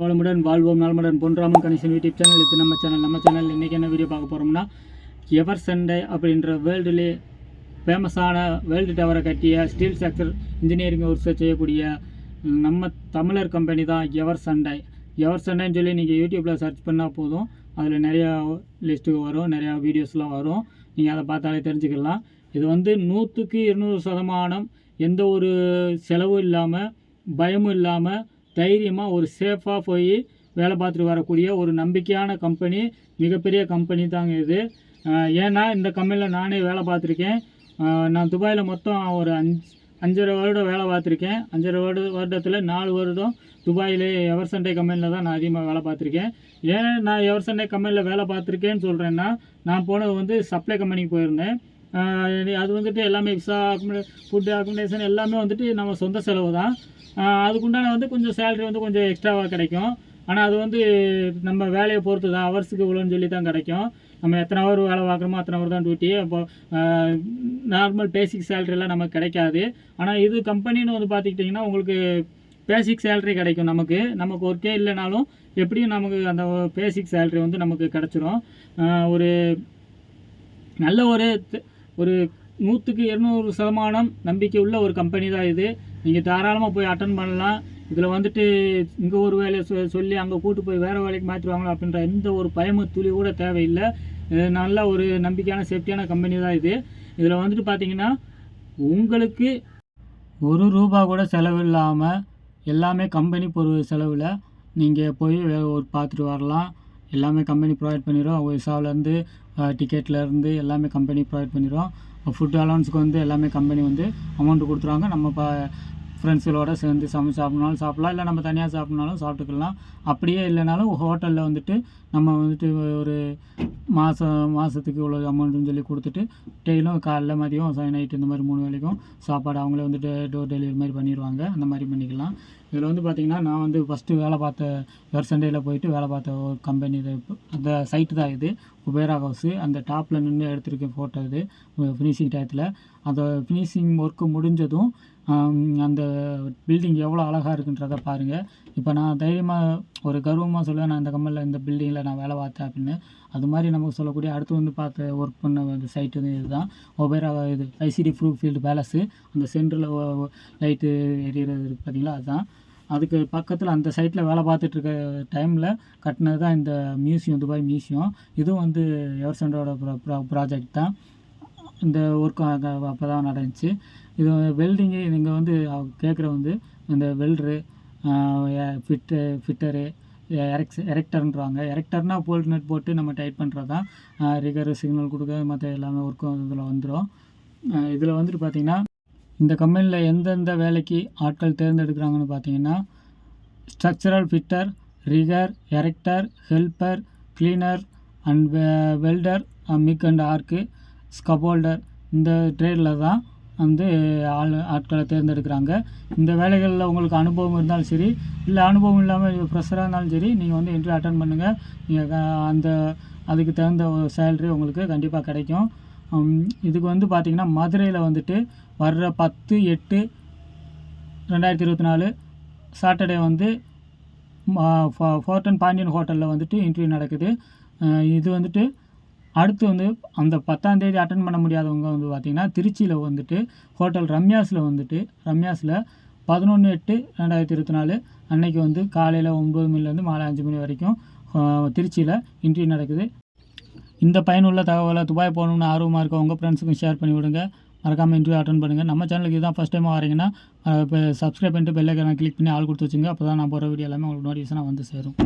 வளமுடன் வாழ்வோம் நலமுடன். பொன்ராமன் கணேசன் யூடியூப் சேனல் இது நம்ம சேனல் நம்ம சேனல் இன்றைக்கி என்ன வீடியோ பார்க்க போகிறோம்னா எவர் சண்டை அப்படின்ற வேர்ல்டுலே ஃபேமஸான வேர்ல்டு டவரை கட்டிய ஸ்டீல் ஸ்ட்ரக்சர் இன்ஜினியரிங் ஒர்க்ஸை செய்யக்கூடிய நம்ம தமிழர் கம்பெனி தான் எவர் சண்டை. எவர் சண்டைன்னு சொல்லி நீங்கள் யூடியூப்பில் சர்ச் பண்ணால் போதும். அதில் நிறையா லிஸ்ட்டு வரும் நிறையா வீடியோஸ்லாம் வரும். நீங்கள் அதை பார்த்தாலே தெரிஞ்சுக்கலாம். இது வந்து நூற்றுக்கு இருநூறு சதமானம் எந்த ஒரு செலவும் இல்லாமல் பயமும் இல்லாமல் தைரியமாக ஒரு சேஃபாக போய் வேலை பார்த்துட்டு வரக்கூடிய ஒரு நம்பிக்கையான கம்பெனி மிகப்பெரிய கம்பெனி தாங்க இது. ஏன்னா இந்த கம்பெனியில் நானே வேலை பார்த்துருக்கேன். நான் துபாயில் மொத்தம் ஒரு அஞ்சு அஞ்சரை வருடம் வேலை பார்த்துருக்கேன். அஞ்சரை வருட வருடத்தில் நாலு வருடம் துபாயிலே எவர் சண்டே கம்பெனியில் தான் நான் அதிகமாக வேலை பார்த்துருக்கேன். ஏன் நான் எவர் சண்டே கம்பெனியில் வேலை பார்த்துருக்கேன்னு சொல்கிறேன்னா நான் போனது வந்து சப்ளை கம்பெனிக்கு போயிருந்தேன். அது வந்துட்டு எல்லாமே விசா அக்குமடே ஃபுட்டு அக்குமடேஷன் எல்லாமே வந்துட்டு நம்ம சொந்த செலவு தான். அதுக்குண்டான வந்து கொஞ்சம் சேலரி வந்து கொஞ்சம் எக்ஸ்ட்ராவாக கிடைக்கும். ஆனால் அது வந்து நம்ம வேலையை பொறுத்து தான் ஹவர்ஸுக்கு இவ்வளோன்னு சொல்லி தான் கிடைக்கும். நம்ம எத்தனை ஹவர் வேலை பார்க்குறோமோ அத்தனை ஹவர் தான் டியூட்டி அப்போ நார்மல் பேசிக் சேலரிலாம் நமக்கு கிடைக்காது. ஆனால் இது கம்பெனின்னு வந்து பார்த்துக்கிட்டிங்கன்னா உங்களுக்கு பேசிக் சேலரி கிடைக்கும் நமக்கு. நமக்கு ஒர்க்கே இல்லைனாலும் எப்படியும் நமக்கு அந்த பேசிக் சேலரி வந்து நமக்கு கிடச்சிரும். ஒரு நல்ல ஒரு ஒரு நூற்றுக்கு இருநூறு சதமானம் நம்பிக்கை உள்ள ஒரு கம்பெனி தான் இது. நீங்கள் தாராளமாக போய் அட்டன் பண்ணலாம். இதில் வந்துட்டு இங்கே ஒரு வேலையை சொ சொல்லி அங்கே கூட்டு போய் வேறு வேலைக்கு மாற்றிடுவாங்களோ அப்படின்ற எந்த ஒரு பயமு துளி கூட தேவையில்லை. நல்ல ஒரு நம்பிக்கையான சேஃப்டியான கம்பெனி தான் இது. இதில் வந்துட்டு பார்த்தீங்கன்னா உங்களுக்கு ஒரு ரூபா கூட செலவு இல்லாமல் எல்லாமே கம்பெனி பொருள் செலவில் நீங்கள் போய் ஒரு பார்த்துட்டு வரலாம். எல்லாமே கம்பெனி ப்ரொவைட் பண்ணிடும் விசாவிலேருந்து டிக்கெட்லேருந்து எல்லாமே கம்பெனி ப்ரொவைட் பண்ணிடும் ஃபுட் அலவன்ஸுக்கு வந்து எல்லாமே கம்பெனி வந்து அமௌண்ட்டு கொடுத்துருவாங்க. நம்ம இப்போ ஃப்ரெண்ட்ஸுகளோட சேர்ந்து சமைச்சு சாப்பிட்னாலும் சாப்பிட்லாம். இல்லை நம்ம தனியாக சாப்பிட்னாலும் சாப்பிட்டுக்கலாம். அப்படியே இல்லைனாலும் ஹோட்டலில் வந்துட்டு நம்ம வந்துட்டு ஒரு மாதம் மாதத்துக்கு இவ்வளோ அமௌண்ட்டுன்னு சொல்லி கொடுத்துட்டு டெய்லியும் காலைல மதியம் நைட்டு இந்த மாதிரி மூணு வேளைக்கும் சாப்பாடு அவங்களே வந்துட்டு டோர் டெலிவரி மாதிரி பண்ணிடுவாங்க. அந்த மாதிரி பண்ணிக்கலாம். இதில் வந்து பார்த்திங்கன்னா நான் வந்து ஃபஸ்ட்டு வேலை பார்த்த வேறு சண்டேயில் போயிட்டு வேலை பார்த்த ஒரு கம்பெனி அந்த சைட்டு தான் இது. குபேரா ஹவுஸு அந்த டாப்பில் நின்று எடுத்திருக்க ஃபோட்டோ இது. ஃபினிஷிங் டயத்தில் அதை ஃபினிஷிங் ஒர்க்கு முடிஞ்சதும் அந்த பில்டிங் எவ்வளோ அழகாக இருக்குன்றத பாருங்கள் இப்போ நான் தைரியமாக ஒரு கர்வமாக சொல்லுவேன் நான் இந்த கம்பெனியில் இந்த பில்டிங்கில் நான் வேலை பார்த்தேன் அப்படின்னு. அது மாதிரி நமக்கு சொல்லக்கூடிய அடுத்து வந்து பார்த்த ஒர்க் பண்ண அந்த சைட்டு வந்து இதுதான். ஒபேரா இது ஐசிடி ப்ரூஃப் ஃபீல்டு பேலஸு அந்த சென்டரில் லைட்டு எரியறது இருக்குது பார்த்தீங்களா அதுதான். அதுக்கு பக்கத்தில் அந்த சைட்டில் வேலை பார்த்துட்டு இருக்க டைமில் கட்டினது தான் இந்த மியூசியம் துபாய் மியூசியம் இதுவும் வந்து எவர்சண்டோட ப்ராஜெக்ட் தான். இந்த ஒர்க் அப்போ தான் நடந்துச்சு. இது வெல்டிங்கு இங்கே வந்து கேட்குற வந்து இந்த வெல்டரு ஃபிட்டு ஃபிட்டரு எரெக்ஸ் எரெக்டர்ன்றாங்க எரெக்டர்னால் போல்ட் நட் போட்டு நம்ம டைட் பண்ணுறது தான் ரிகர் சிக்னல் கொடுக்க மற்ற எல்லாமே ஒர்க்கும் இதில் வந்துடும் இதில் வந்துட்டு பார்த்திங்கன்னா இந்த கம்பெனியில் எந்தெந்த வேலைக்கு ஆட்கள் தேர்ந்தெடுக்கிறாங்கன்னு பார்த்தீங்கன்னா structural fitter rigger erector helper cleaner and welder MIG and arc scaffolder இந்த ட்ரேடில் தான் வந்து ஆள் ஆட்களை தேர்ந்தெடுக்கிறாங்க. இந்த வேலைகளில் உங்களுக்கு அனுபவம் இருந்தாலும் சரி இல்லை அனுபவம் இல்லாமல் ஃப்ரெஷராக இருந்தாலும் சரி நீங்கள் வந்து இன்டர்வியூ அட்டன் பண்ணுங்கள் நீங்கள் அந்த அதுக்கு தகுந்த சேலரி உங்களுக்கு கண்டிப்பாக கிடைக்கும். இதுக்கு வந்து பார்த்திங்கன்னா மதுரையில் வந்துட்டு வர்ற பத்து எட்டு ரெண்டாயிரத்தி இருபத்தி நாலு சாட்டர்டே வந்து ஃபோர்டன் பாண்டியன் ஹோட்டலில் வந்துட்டு இன்டர்வியூ நடக்குது. இது வந்துட்டு அடுத்து வந்து அந்த பத்தாம் தேதி அட்டன் பண்ண முடியாதவங்க வந்து பார்த்திங்கன்னா திருச்சியில் வந்துட்டு ஹோட்டல் ரம்யாஸில் வந்துட்டு ரம்யாஸில் பதினொன்று எட்டு ரெண்டாயிரத்தி இருபத்தி நாலு அன்னைக்கு வந்து காலையில் ஒம்பது மணிலேருந்து மாலை அஞ்சு மணி வரைக்கும் திருச்சியில் இன்டர்வியூ நடக்குது. இந்த பயனுள்ள தகவலை துபாய் போகணுன்னு ஆர்வமாக இருக்க உங்கள் ஃப்ரெண்ட்ஸுக்கும் ஷேர் பண்ணி விடுங்க. மறக்காமல் இன்டர்வியூ அட்டன் பண்ணுங்கள் நம்ம சேனலுக்கு இதுதான் ஃபஸ்ட் டைமாக வரீங்கன்னா இப்போ சப்ஸ்கிரைப் பண்ணிட்டு பெல்லைக்கான கிளிக் பண்ணி ஆள் கொடுத்து வச்சுங்க அப்போ தான் நான் போகிற வீடியோ எல்லாமே உங்களுக்கு நோட்டிஃபிகேஷனாக வந்து சேரும்.